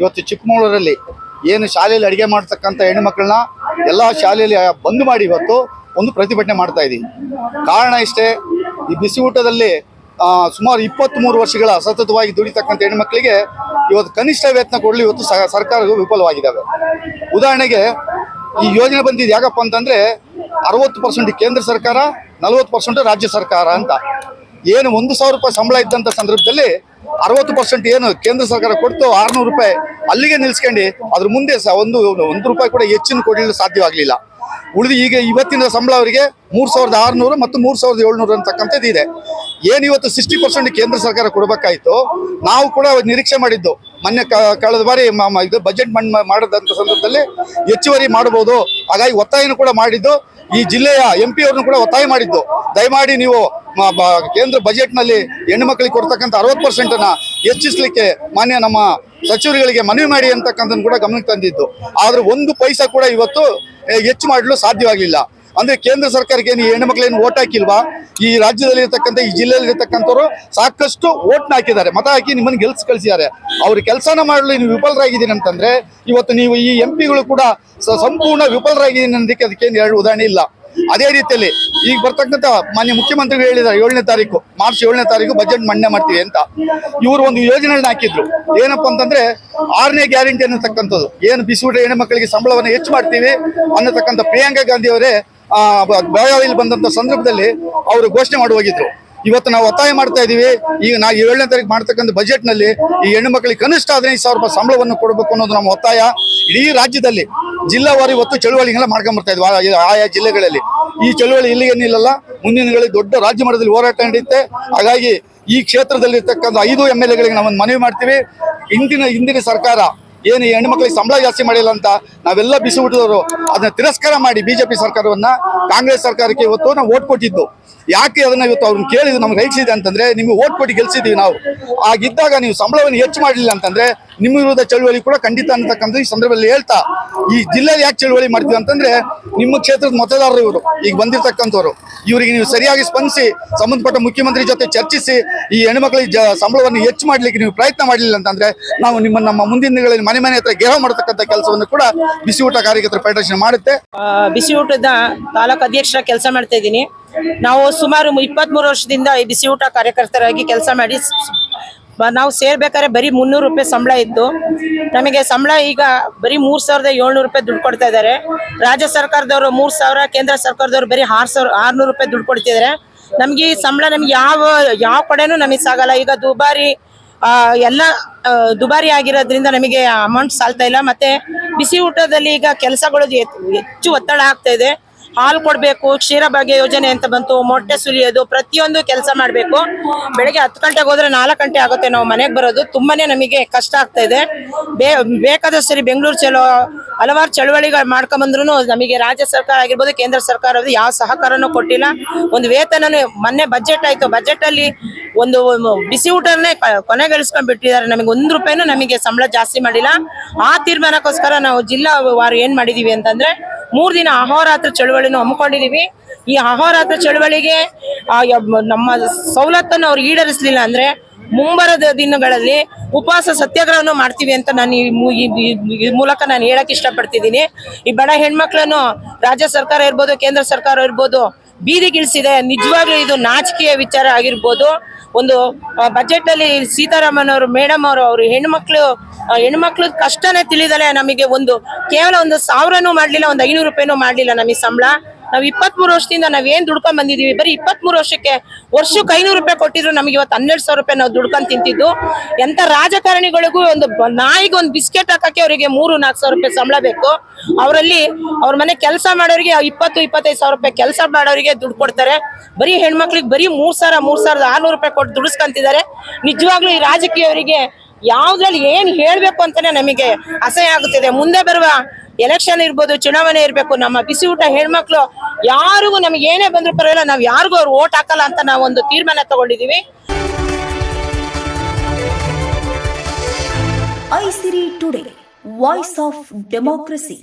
ಇವತ್ತು ಚಿಕ್ಕಮಗಳೂರಲ್ಲಿ ಏನು ಶಾಲೆಯಲ್ಲಿ ಅಡುಗೆ ಮಾಡ್ತಕ್ಕಂಥ ಹೆಣ್ಣುಮಕ್ಕಳನ್ನ ಎಲ್ಲ ಶಾಲೆಯಲ್ಲಿ ಬಂದ್ ಮಾಡಿ ಇವತ್ತು ಒಂದು ಪ್ರತಿಭಟನೆ ಮಾಡ್ತಾ ಇದ್ದೀವಿ ಕಾರಣ ಇಷ್ಟೇ, ಈ ಬಿಸಿ ಊಟದಲ್ಲಿ ಸುಮಾರು ಇಪ್ಪತ್ತ್ಮೂರು ವರ್ಷಗಳ ಸತತವಾಗಿ ದುಡಿತಕ್ಕಂಥ ಹೆಣ್ಮಕ್ಳಿಗೆ ಇವತ್ತು ಕನಿಷ್ಠ ವೇತನ ಕೊಡಲು ಇವತ್ತು ಸರ್ಕಾರಗಳು ವಿಫಲವಾಗಿದ್ದಾವೆ. ಉದಾಹರಣೆಗೆ, ಈ ಯೋಜನೆ ಬಂದಿದ್ದು ಯಾಕಪ್ಪ ಅಂತಂದ್ರೆ ಅರವತ್ತು ಪರ್ಸೆಂಟ್ ಕೇಂದ್ರ ಸರ್ಕಾರ, ನಲವತ್ತು ಪರ್ಸೆಂಟ್ ರಾಜ್ಯ ಸರ್ಕಾರ ಅಂತ. ಏನು ಒಂದು ಸಾವಿರ ರೂಪಾಯಿ ಸಂಬಳ ಇದ್ದಂಥ ಸಂದರ್ಭದಲ್ಲಿ ಅರವತ್ತು ಪರ್ಸೆಂಟ್ ಏನು ಕೇಂದ್ರ ಸರ್ಕಾರ ಕೊಡ್ತು ಆರ್ನೂರು ರೂಪಾಯಿ ಅಲ್ಲಿಗೆ ನಿಲ್ಸ್ಕೊಂಡು ಅದ್ರ ಮುಂದೆ ಸಹ ಒಂದು ಒಂದು ರೂಪಾಯಿ ಕೂಡ ಹೆಚ್ಚಿನ ಕೊಡಲು ಸಾಧ್ಯವಾಗಲಿಲ್ಲ. ಉಳಿದು ಈಗ ಇವತ್ತಿನ ಸಂಬಳ ಅವರಿಗೆ ಮೂರು ಸಾವಿರದ ಆರುನೂರು ಮತ್ತು ಮೂರು ಸಾವಿರದ ಏಳ್ನೂರು ಅಂತಕ್ಕಂಥದ್ದು ಇದೆ. ಏನು ಇವತ್ತು ಸಿಕ್ಸ್ಟಿ ಪರ್ಸೆಂಟ್ ಕೇಂದ್ರ ಸರ್ಕಾರ ಕೊಡಬೇಕಾಯಿತು ನಾವು ಕೂಡ ನಿರೀಕ್ಷೆ ಮಾಡಿದ್ದು. ಮೊನ್ನೆ ಕಳೆದ ಬಾರಿ ಇದು ಬಜೆಟ್ ಮನ್ ಮಾಡಿದಂಥ ಸಂದರ್ಭದಲ್ಲಿ ಹೆಚ್ಚುವರಿ ಮಾಡಬಹುದು ಹಾಗಾಗಿ ಒತ್ತಾಯನೂ ಕೂಡ ಮಾಡಿದ್ದು. ಈ ಜಿಲ್ಲೆಯ ಎಂ ಪಿ ಅವ್ರನ್ನು ಕೂಡ ಒತ್ತಾಯ ಮಾಡಿದ್ದು. ದಯಮಾಡಿ ನೀವು ಕೇಂದ್ರ ಬಜೆಟ್ನಲ್ಲಿ ಹೆಣ್ಣು ಮಕ್ಕಳಿಗೆ ಕೊಡ್ತಕ್ಕಂಥ ಅರವತ್ತು ಪರ್ಸೆಂಟನ್ನು ಹೆಚ್ಚಿಸಲಿಕ್ಕೆ ಮಾನ್ಯ ನಮ್ಮ ಸಚಿವರುಗಳಿಗೆ ಮನವಿ ಮಾಡಿ ಅಂತಕ್ಕಂಥದ್ದು ಕೂಡ ಗಮನಕ್ಕೆ ತಂದಿದ್ದು. ಆದರೆ ಒಂದು ಪೈಸಾ ಕೂಡ ಇವತ್ತು ಹೆಚ್ಚು ಮಾಡಲು ಸಾಧ್ಯವಾಗಲಿಲ್ಲ. ಅಂದ್ರೆ ಕೇಂದ್ರ ಸರ್ಕಾರಕ್ಕೆ ಏನು ಹೆಣ್ಣು ಮಕ್ಕಳೇನು ಓಟ್ ಹಾಕಿಲ್ವಾ? ಈ ರಾಜ್ಯದಲ್ಲಿ ಇರ್ತಕ್ಕಂಥ ಈ ಜಿಲ್ಲೆಯಲ್ಲಿ ಇರ್ತಕ್ಕಂಥವ್ರು ಸಾಕಷ್ಟು ಓಟ್ನ ಹಾಕಿದ್ದಾರೆ. ಮತ ಹಾಕಿ ನಿಮ್ಮನ್ನು ಗೆಲ್ಸ್ ಕಳಿಸಿದ್ದಾರೆ. ಅವ್ರ ಕೆಲಸನ ಮಾಡಲು ನೀವು ವಿಫಲರಾಗಿದ್ದೀನಿ ಅಂತಂದ್ರೆ ಇವತ್ತು ನೀವು ಈ ಎಂ ಪಿಗಳು ಕೂಡ ಸಂಪೂರ್ಣ ವಿಫಲರಾಗಿದ್ದೀನಿ ಅನ್ನೋದಕ್ಕೆ ಏನು ಎರಡು ಉದಾಹರಣೆ ಇಲ್ಲ. ಅದೇ ರೀತಿಯಲ್ಲಿ ಈಗ ಬರ್ತಕ್ಕಂಥ ಮಾನ್ಯ ಮುಖ್ಯಮಂತ್ರಿಗಳು ಹೇಳಿದ್ದಾರೆ, ಏಳನೇ ತಾರೀಕು, ಮಾರ್ಚ್ ಏಳನೇ ತಾರೀಕು ಬಜೆಟ್ ಮಂಡನೆ ಮಾಡ್ತೀವಿ ಅಂತ. ಇವರು ಒಂದು ಯೋಜನೆಗಳನ್ನ ಹಾಕಿದ್ರು. ಏನಪ್ಪ ಅಂತಂದ್ರೆ ಆರನೇ ಗ್ಯಾರಂಟಿ ಅನ್ನತಕ್ಕಂಥದ್ದು. ಏನು ಬಿಸಿಯೂಟ ಹೆಣ್ಣು ಮಕ್ಕಳಿಗೆ ಸಂಬಳವನ್ನು ಹೆಚ್ಚು ಮಾಡ್ತೀವಿ ಅನ್ನತಕ್ಕಂಥ ಪ್ರಿಯಾಂಕಾ ಗಾಂಧಿ ಅವರೇ ಬೆಳಗಾವಿಯಲ್ಲಿ ಬಂದಂತ ಸಂದರ್ಭದಲ್ಲಿ ಅವರು ಘೋಷಣೆ ಮಾಡಿ ಹೋಗಿದ್ರು. ಇವತ್ತು ನಾವು ಒತ್ತಾಯ ಮಾಡ್ತಾ ಇದೀವಿ. ಈಗ ನಾವು ಏಳನೇ ತಾರೀಕು ಮಾಡ್ತಕ್ಕಂಥ ಬಜೆಟ್ನಲ್ಲಿ ಈ ಹೆಣ್ಣು ಮಕ್ಕಳಿಗೆ ಕನಿಷ್ಠ ಹದಿನೈದು ಸಾವಿರ ರೂಪಾಯಿ ಸಂಬಳವನ್ನು ಕೊಡಬೇಕು ಅನ್ನೋದು ನಮ್ಮ ಒತ್ತಾಯ. ಇಡೀ ರಾಜ್ಯದಲ್ಲಿ ಜಿಲ್ಲಾವಾರಿ ಇವತ್ತು ಚಳುವಳಿಗೆಲ್ಲ ಮಾಡ್ಕೊಂಡ್ ಬರ್ತಾ ಇದ್ವಿ. ಆಯಾ ಜಿಲ್ಲೆಗಳಲ್ಲಿ. ಈ ಚಳುವಳಿ ಇಲ್ಲಿ ನಿಲ್ಲಲ್ಲ ಮುಂದಿನ ದೊಡ್ಡ ರಾಜ್ಯ ಮಟ್ಟದಲ್ಲಿ ಹೋರಾಟ ನಡೆಯುತ್ತೆ. ಹಾಗಾಗಿ ಈ ಕ್ಷೇತ್ರದಲ್ಲಿರ್ತಕ್ಕಂಥ ಐದು ಎಂ ಎಲ್ ಎಗಳಿಗೆ ನಾವೊಂದು ಮನವಿ ಮಾಡ್ತೀವಿ. ಇಂದಿನ ಹಿಂದಿನ ಸರ್ಕಾರ ಏನು ಈ ಹೆಣ್ಮಕ್ಳಿಗೆ ಸಂಬಳ ಜಾಸ್ತಿ ಮಾಡಿಲ್ಲ ಅಂತ ನಾವೆಲ್ಲ ಬಿಸಿ ಅದನ್ನ ತಿರಸ್ಕಾರ ಮಾಡಿ ಬಿಜೆಪಿ ಸರ್ಕಾರವನ್ನ ಕಾಂಗ್ರೆಸ್ ಸರ್ಕಾರಕ್ಕೆ ಇವತ್ತು ನಾವು ಓಟ್ ಕೊಟ್ಟಿದ್ದು. ಯಾಕೆ ಅದನ್ನ ಇವತ್ತು ಅವ್ರನ್ನ ಕೇಳಿದ್ರು ನಮ್ಗೆ ರೈಟ್ಸ್ ಇದೆ ಅಂತಂದ್ರೆ ನಿಮ್ಗೆ ಓಟ್ ಕೊಟ್ಟು ಗೆಲ್ಸಿದ್ದೀವಿ ನಾವು. ಆಗಿದ್ದಾಗ ನೀವು ಸಂಬಳವನ್ನು ಹೆಚ್ಚು ಮಾಡಲಿಲ್ಲ ಅಂತಂದ್ರೆ ನಿಮ್ಮ ವಿರುದ್ಧ ಚಳುವಳಿ ಕೂಡ ಖಂಡಿತ ಅಂತಕ್ಕಂಥ ಈ ಸಂದರ್ಭದಲ್ಲಿ ಹೇಳ್ತಾ, ಈ ಜಿಲ್ಲೆಯಲ್ಲಿ ಯಾಕೆ ಚಳುವಳಿ ಮಾಡ್ತೀವಿ ಅಂತಂದ್ರೆ ನಿಮ್ಮ ಕ್ಷೇತ್ರದ ಮತದಾರರು ಇವರು, ಈಗ ಬಂದಿರತಕ್ಕಂಥವ್ರು. ಇವರಿಗೆ ನೀವು ಸರಿಯಾಗಿ ಸ್ಪಂದಿಸಿ, ಸಂಬಂಧಪಟ್ಟ ಮುಖ್ಯಮಂತ್ರಿ ಜೊತೆ ಚರ್ಚಿಸಿ, ಈ ಹೆಣ್ಮಕ್ಳಿಗೆ ಜ, ಸಂಬಳವನ್ನು ಹೆಚ್ಚು ಮಾಡ್ಲಿಕ್ಕೆ ನೀವು ಪ್ರಯತ್ನ ಮಾಡಲಿಲ್ಲ ಅಂತಂದ್ರೆ ನಾವು ನಿಮ್ಮ ನಮ್ಮ ಮುಂದಿನ ದಿನಗಳಲ್ಲಿ ಮನೆ ಮನೆ ಹತ್ರ ಗೇಹ ಮಾಡತಕ್ಕಂಥ ಕೆಲಸವನ್ನು ಕೂಡ ಬಿಸಿ ಊಟ ಕಾರ್ಯಕರ್ತರ ಫೆಡರೇಷನ್ ಮಾಡುತ್ತೆ. ಬಿಸಿ ಊಟದ ತಾಲೂಕು ಅಧ್ಯಕ್ಷರ ಕೆಲಸ ಮಾಡ್ತಾ ಇದ್ದೀನಿ. ನಾವು ಸುಮಾರು ಇಪ್ಪತ್ಮೂರು ವರ್ಷದಿಂದ ಈ ಬಿಸಿ ಕಾರ್ಯಕರ್ತರಾಗಿ ಕೆಲಸ ಮಾಡಿ ನಾವು ಸೇರ್ಬೇಕಾದ್ರೆ ಬರೀ ಮುನ್ನೂರು ರೂಪಾಯಿ ಸಂಬಳ ಇತ್ತು. ನಮಗೆ ಸಂಬಳ ಈಗ ಬರೀ ಮೂರ್ ಸಾವಿರದ ಏಳ್ನೂರು ರೂಪಾಯಿ ದುಡ್ಡು ಕೊಡ್ತಾ ಇದ್ದಾರೆ. ರಾಜ್ಯ ಸರ್ಕಾರದವರು ಮೂರ್ ಸಾವಿರ, ಕೇಂದ್ರ ಸರ್ಕಾರದವರು ಬರೀ ಆರ್ ಸಾವಿರ, ಆರ್ನೂರು ರೂಪಾಯಿ ದುಡ್ಡು ಕೊಡ್ತಿದ್ದಾರೆ. ನಮ್ಗೆ ಈ ಸಂಬಳ ನಮ್ಗೆ ಯಾವ ಯಾವ ಕಡೆನೂ ನಮಗೆ ಸಾಗಲ್ಲ. ಈಗ ದುಬಾರಿ ಎಲ್ಲ ದುಬಾರಿ ಆಗಿರೋದ್ರಿಂದ ನಮಗೆ ಅಮೌಂಟ್ ಸಾಲ್ತಾ ಇಲ್ಲ. ಮತ್ತೆ ಬಿಸಿ ಊಟದಲ್ಲಿ ಈಗ ಕೆಲಸಗಳು ಹೆಚ್ಚು ಒತ್ತಡ ಆಗ್ತಾ ಇದೆ. ಹಾಲು ಕೊಡಬೇಕು ಕ್ಷೀರಭಾಗ್ಯ ಯೋಜನೆ ಅಂತ ಬಂತು, ಮೊಟ್ಟೆ ಸುಲಿಯೋದು ಪ್ರತಿಯೊಂದು ಕೆಲಸ ಮಾಡಬೇಕು. ಬೆಳಗ್ಗೆ ಹತ್ತು ಗಂಟೆಗೆ ಹೋದ್ರೆ ನಾಲ್ಕು ಗಂಟೆ ಆಗುತ್ತೆ ನಾವು ಮನೆಗೆ ಬರೋದು. ತುಂಬಾನೇ ನಮಗೆ ಕಷ್ಟ ಆಗ್ತಾ ಇದೆ. ಬೇ, ಬೇಕಾದಷ್ಟು ಸರಿ ಬೆಂಗಳೂರು ಚಲೋ, ಹಲವಾರು ಚಳವಳಿಗಳು ಮಾಡ್ಕೊಂಬಂದ್ರು ನಮಗೆ ರಾಜ್ಯ ಸರ್ಕಾರ ಆಗಿರ್ಬೋದು, ಕೇಂದ್ರ ಸರ್ಕಾರ ಯಾವ ಸಹಕಾರನೂ ಕೊಟ್ಟಿಲ್ಲ. ಒಂದು ವೇತನನು ಮೊನ್ನೆ ಬಜೆಟ್ ಆಯಿತು. ಬಜೆಟ್ ಅಲ್ಲಿ ಒಂದು ಬಿಸಿ ಊಟನೇ ಕೊನೆಗಳಿಸ್ಕೊಂಡ್ ಬಿಟ್ಟಿದ್ದಾರೆ ನಮಗೆ ಒಂದು ರೂಪಾಯಿನೂ ನಮಗೆ ಸಂಬಳ ಜಾಸ್ತಿ ಮಾಡಿಲ್ಲ. ಆ ತೀರ್ಮಾನಕ್ಕೋಸ್ಕರ ನಾವು ಜಿಲ್ಲಾ ವಾರು ಏನು ಮಾಡಿದೀವಿ ಅಂತಂದ್ರೆ ಮೂರ್ ದಿನ ಅಹೋರಾತ್ರ ಚಳವಳಿನ ಹಮ್ಮಿಕೊಂಡಿದೀವಿ. ಈ ಅಹೋರಾತ್ರ ಚಳುವಳಿಗೆ ನಮ್ಮ ಸವಲತ್ತನ್ನು ಅವ್ರು ಈಡೇರಿಸಲಿಲ್ಲ ಅಂದ್ರೆ ಮುಂಬರದ ದಿನಗಳಲ್ಲಿ ಉಪವಾಸ ಸತ್ಯಾಗ್ರಹವನ್ನು ಮಾಡ್ತೀವಿ ಅಂತ ನಾನು ಈ ಮೂಲಕ ನಾನು ಹೇಳಕ್ ಇಷ್ಟಪಡ್ತಿದ್ದೀನಿ. ಈ ಬಡ ಹೆಣ್ಮಕ್ಳನ್ನು ರಾಜ್ಯ ಸರ್ಕಾರ ಇರ್ಬೋದು, ಕೇಂದ್ರ ಸರ್ಕಾರ ಇರ್ಬೋದು ಬೀದಿಗಿಳಿಸಿದೆ ನಿಜವಾಗ್ಲೂ ಇದು ನಾಚಿಕೆಯ ವಿಚಾರ ಆಗಿರ್ಬೋದು. ಒಂದು ಬಜೆಟ್ ಅಲ್ಲಿ ಸೀತಾರಾಮನ್ ಅವರು, ಮೇಡಮ್ ಅವರು ಅವರು ಹೆಣ್ಮಕ್ಳು ಹೆಣ್ಮಕ್ಳು ಕಷ್ಟನೇ ತಿಳಿದಲೆ ನಮಗೆ ಒಂದು ಕೇವಲ ಒಂದು ಸಾವಿರನೂ ಮಾಡಲಿಲ್ಲ, ಒಂದು ಐನೂರು ರೂಪಾಯಿನೂ ಮಾಡಲಿಲ್ಲ ನಮಗೆ ಸಂಬಳ. ನಾವು ಇಪ್ಪತ್ಮೂರು ವರ್ಷದಿಂದ ನಾವ್ ಏನ್ ದುಡ್ಕೊಂಡ್ ಬಂದಿದೀವಿ, ಬರೀ ಇಪ್ಪತ್ಮೂರು ವರ್ಷಕ್ಕೆ ವರ್ಷಕ್ಕೆ ಐನೂರು ರೂಪಾಯಿ ಕೊಟ್ಟಿದ್ರು ನಮಗೆ ಇವತ್ತು ಹನ್ನೆರಡು ಸಾವಿರ ರೂಪಾಯಿ ನಾವು ದುಡ್ಕೊಂಡ್ ತಿಂತಿದ್ದು. ಎಂತ ರಾಜಕಾರಣಿಗಳಿಗೂ ಒಂದು ನಾಯಿಗೆ ಒಂದು ಬಿಸ್ಕೆಟ್ ಹಾಕಕ್ಕೆ ಅವರಿಗೆ ಮೂರು, ನಾಲ್ಕು ಸಾವಿರ ರೂಪಾಯಿ ಸಂಬಳ ಬೇಕು. ಅವರಲ್ಲಿ ಅವ್ರ ಮನೆ ಕೆಲಸ ಮಾಡೋರಿಗೆ ಇಪ್ಪತ್ತು, ಇಪ್ಪತ್ತೈದು ಸಾವಿರ ರೂಪಾಯಿ ಕೆಲಸ ಮಾಡೋರಿಗೆ ದುಡ್ಡು ಕೊಡ್ತಾರೆ. ಬರೀ ಹೆಣ್ಮಕ್ಳಿಗೆ ಬರೀ ಮೂರ್ ಸಾವಿರ, ಮೂರ್ ಸಾವಿರದ ಆರ್ನೂರು ರೂಪಾಯಿ ಕೊಟ್ಟು ದುಡಿಸ್ಕೊಂತಿದ್ದಾರೆ. ನಿಜವಾಗ್ಲೂ ಈ ರಾಜಕೀಯವರಿಗೆ ಯಾವ್ದ್ರಲ್ಲಿ ಏನ್ ಹೇಳ್ಬೇಕು ಅಂತಾನೆ ನಮಗೆ ಅಸಹ್ಯ ಆಗುತ್ತಿದೆ. ಮುಂದೆ ಬರುವ ಎಲೆಕ್ಷನ್ ಇರ್ಬೋದು, ಚುನಾವಣೆ ಇರಬೇಕು, ನಮ್ಮ ಬಿಸಿ ಊಟ ಹೆಣ್ಮಕ್ಳು ಯಾರಿಗೂ ನಮ್ಗೆ ಏನೇ ಬಂದ್ರು ಪರವಾಗಿಲ್ಲ, ನಾವು ಯಾರಿಗೂ ಅವ್ರು ಓಟ್ ಹಾಕಲ್ಲ ಅಂತ ನಾವು ಒಂದು ತೀರ್ಮಾನ ತಗೊಂಡಿದೀವಿ. Aisiri today, voice of democracy.